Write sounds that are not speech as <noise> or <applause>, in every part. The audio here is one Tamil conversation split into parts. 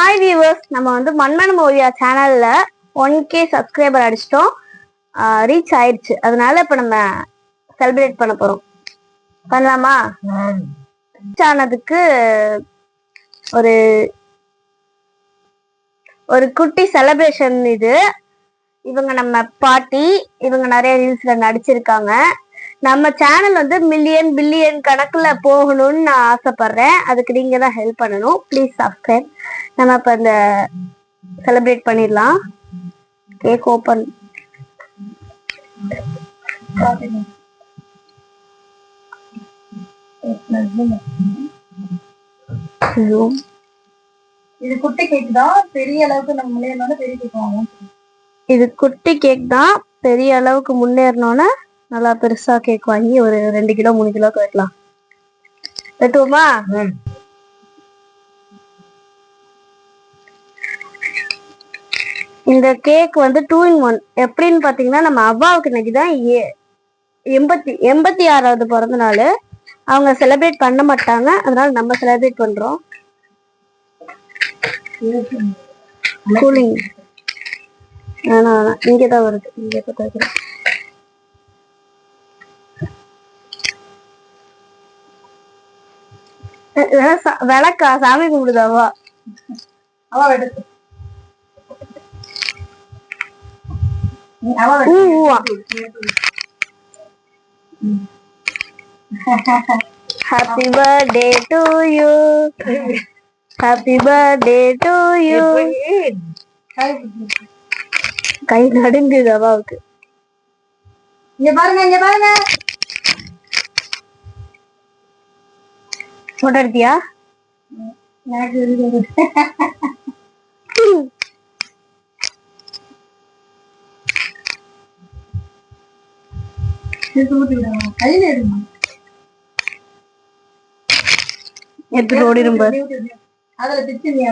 ஹாய் வியூவர்ஸ் நம்ம வந்து மன்னன் ஓவியா சேனல்ல ஒன் கே சப்ஸ்கிரைபர் அடிச்சிட்டோம். ரீச் ஆயிடுச்சு அதனால இப்ப நம்ம செலிப்ரேட் பண்ண போறோம். பண்ணலாமா? ரீச் ஆனதுக்கு ஒரு ஒரு குட்டி செலிப்ரேஷன் இது. இவங்க நம்ம பாட்டி இவங்க நிறைய ரீல்ஸ்ல நடிச்சிருக்காங்க. நம்ம சேனல் வந்து மில்லியன் பில்லியன் கணக்குல போகணும்னு நான் ஆசைப்படுறேன். அதுக்கு நீங்க தான் ஹெல்ப் பண்ணணும். ப்ளீஸ் சப்ஸ்கிரைப் நம்ம இப்ப இந்த செலிப்ரேட் பண்ணிடலாம். கேக் ஓப்பன் இது குட்டி கேக் தான். பெரிய அளவுக்கு நம்ம முன்னேறினாலும் பெரிய கேக் வாங்குவோம் இது குட்டி கேக் தான். பெரிய அளவுக்கு முன்னேறினோன்னே நல்லா பெருசா கேக் வாங்கி ஒரு ரெண்டு கிலோ மூணு கிலோக்கு வைக்கலாம் வெட்டுவோமா? இந்த கேக் வந்து டூ இன் ஒன் எப்படின்னு பாத்தீங்கன்னா நம்ம அவ்வாவுக்கு இன்னைக்கு தான் ஏ- எண்பத்தி எண்பத்தி ஆறாவது பிறந்த நாள். அவங்க செலிப்ரேட் பண்ண மாட்டாங்க. அதனால நம்ம செலிப்ரேட் பண்றோம். கூலிங் வேணாம் வேணாம் இங்கே தான் வருது. இங்கே தான் விளக்கா? சாமி கும்பிடுதாவா? Happy birthday to you happy birthday to you கை நடுங்குது அவாவுக்கு இங்க பாருங்க இங்க பாருங்க. தொடர்தியா எடுத்துட்டு ஓடிடும் அதுல பிச்சு நீ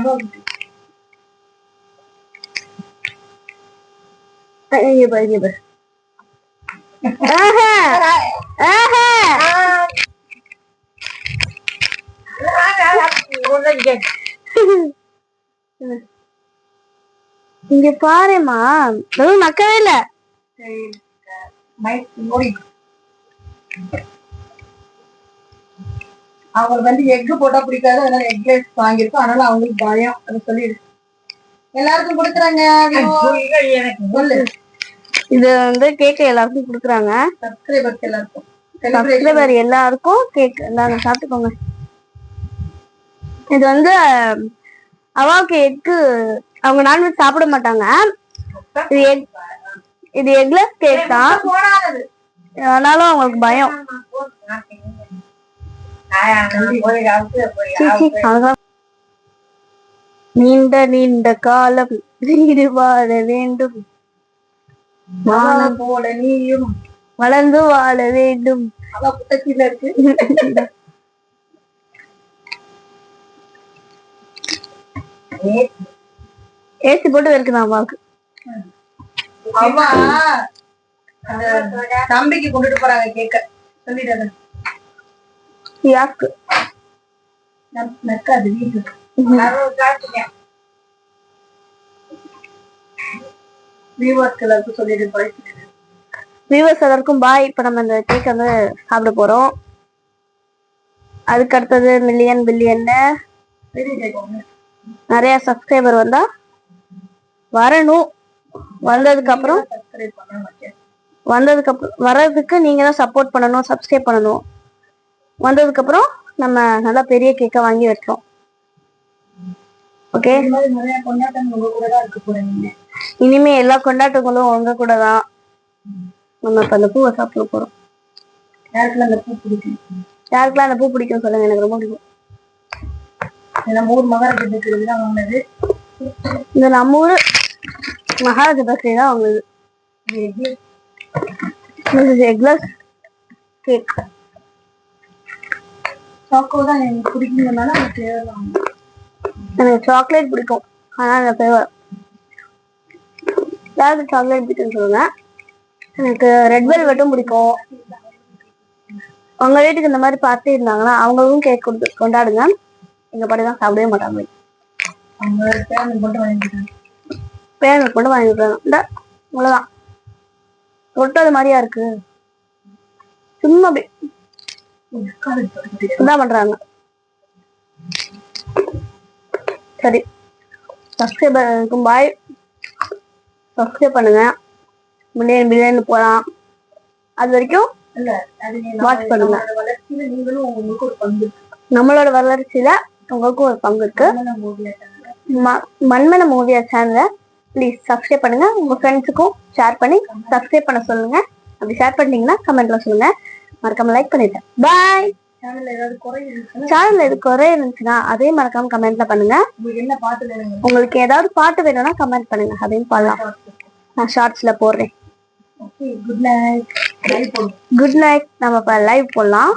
பாரு ஆஹா ஆஹா இங்க பாருமா வெறும் நக்கவே இல்ல. அவங்களுக்கு வந்து எக் போட்டா பிடிக்காது. அதனால எக் ரைஸ் வாங்கியிருக்கோம். அதனால அவங்களுக்கு பயம். அதை சொல்லிடு எல்லாருக்கும் கொடுக்குறாங்க சொல்லு. இது வந்து கேக் எல்லாருக்கும் குடுக்குறாங்க. சப்ஸ்கிரைபர்ஸ் எல்லாருக்கும். சப்ஸ்கிரைபர் எல்லாருக்கும் கேக் இந்தாங்க சாப்பிட்டுக்கோங்க. இது வந்து அவாவுக்கு எக்கு அவங்க நான்வெஜ் சாப்பிட மாட்டாங்க. இது egg இது எக்லெஸ் கேக் தான். ஆனாலும் அவங்களுக்கு பயம். நீண்ட நீண்ட காலம் வீடு வாழ வேண்டும் போல நீயும். வளர்ந்து வாழ வேண்டும். அவ இருக்கு. <laughs> ஏசி போட்டு இருக்குதான் அம்மாவுக்கு அம்மா தம்பிக்கு கொண்டுட்டு போறாங்க கேக்க சொல்லிடுறது யாக்கு? நக்காது வீட்டு. வியூவர்ஸ் எல்லாருக்கும் சொல்லிடு படிச்சு வியூவர்ஸ் எல்லாருக்கும் பாய் இப்போ நம்ம இந்த கேக் வந்து சாப்பிட போறோம். அதுக்கு அடுத்தது மில்லியன் ஒண்ணு நிறைய சப்ஸ்கிரைபர் வந்தா வரணும். வந்ததுக்கு அப்புறம் வந்ததுக்கு அப்புறம் வர்றதுக்கு நீங்க தான் சப்போர்ட் பண்ணணும் சப்ஸ்கிரைப் பண்ணணும். வந்ததுக்கு அப்புறம் நம்ம நல்லா பெரிய கேக்கை வாங்கி வைக்கிறோம். ஓகே இனிமே. எல்லா கொண்டாட்டங்களும் உங்க கூட தான். நம்ம இப்ப அந்த பூவை சாப்பிட போறோம். யாருக்குள்ள அந்த பூ பிடிக்கும்? யாருக்கெல்லாம் அந்த பூ பிடிக்கும் சொல்லுங்க எனக்கு ரொம்ப பிடிக்கும். நம்ம ஊர் மகாராஜா இருக்கிறது தான் வாங்கினது. இந்த நம்ம ஊரு மகாராஜா பக்ரி தான் வாங்குது எக்லஸ் கேக் சாக்கோ தான் எனக்கு பிடிக்குங்கிறனால அந்த ஃபிளேவர் எனக்கு சாக்லேட் பிடிக்கும். ஆனா அந்த ஃபிளேவர் யாருக்கு சாக்லேட் பிடிக்கும்னு சொல்லுங்க. எனக்கு ரெட் வெல்வெட்டும் பிடிக்கும். உங்க வீட்டுக்கு இந்த மாதிரி பார்ட்டி இருந்தாங்கன்னா அவங்களுக்கும் கேக் கொடுத்து கொண்டாடுங்க. எங்க பாட்டி தான் சாப்பிடவே மாட்டாங்க. பேமெண்ட் மட்டும் வாங்கி விட்டுறாங்க இந்த அவ்வளவுதான் தொட்டது மாதிரியா இருக்கு. சும்மா அப்படி. இதான் பண்றாங்க. சரி. சப்ஸ்கிரைபருக்கும் பாய் சப்ஸ்கிரைப் பண்ணுங்க. மில்லியன் பில்லியன் போகலாம் அது வரைக்கும் Watch பண்ணுங்க. நம்மளோட வளர்ச்சியில உங்களுக்கும் ஒரு பங்கு இருக்கு மண்மன மூவியா சேனலை ப்ளீஸ் சப்ஸ்கிரைப் பண்ணுங்க. உங்க ஃப்ரெண்ட்ஸுக்கும் ஷேர் பண்ணி சப்ஸ்கிரைப் பண்ண சொல்லுங்க. அப்படி ஷேர் பண்ணிட்டீங்கன்னா கமெண்ட்ல சொல்லுங்க. மறக்காம லைக் பண்ணிட்டேன் பாய் சேனல்ல ஏதாவது குறை இருந்துச்சுன்னா அதே மறக்காம கமெண்ட்ல பண்ணுங்க. உங்களுக்கு என்ன பாட்டு வேணுங்க உங்களுக்கு ஏதாவது பாட்டு வேணும்னா கமெண்ட் பண்ணுங்க. அதையும் பண்ணலாம் நான் ஷார்ட்ஸ்ல போடுறேன். குட் நைட் குட் நைட் நம்ம லைவ் போடலாம்.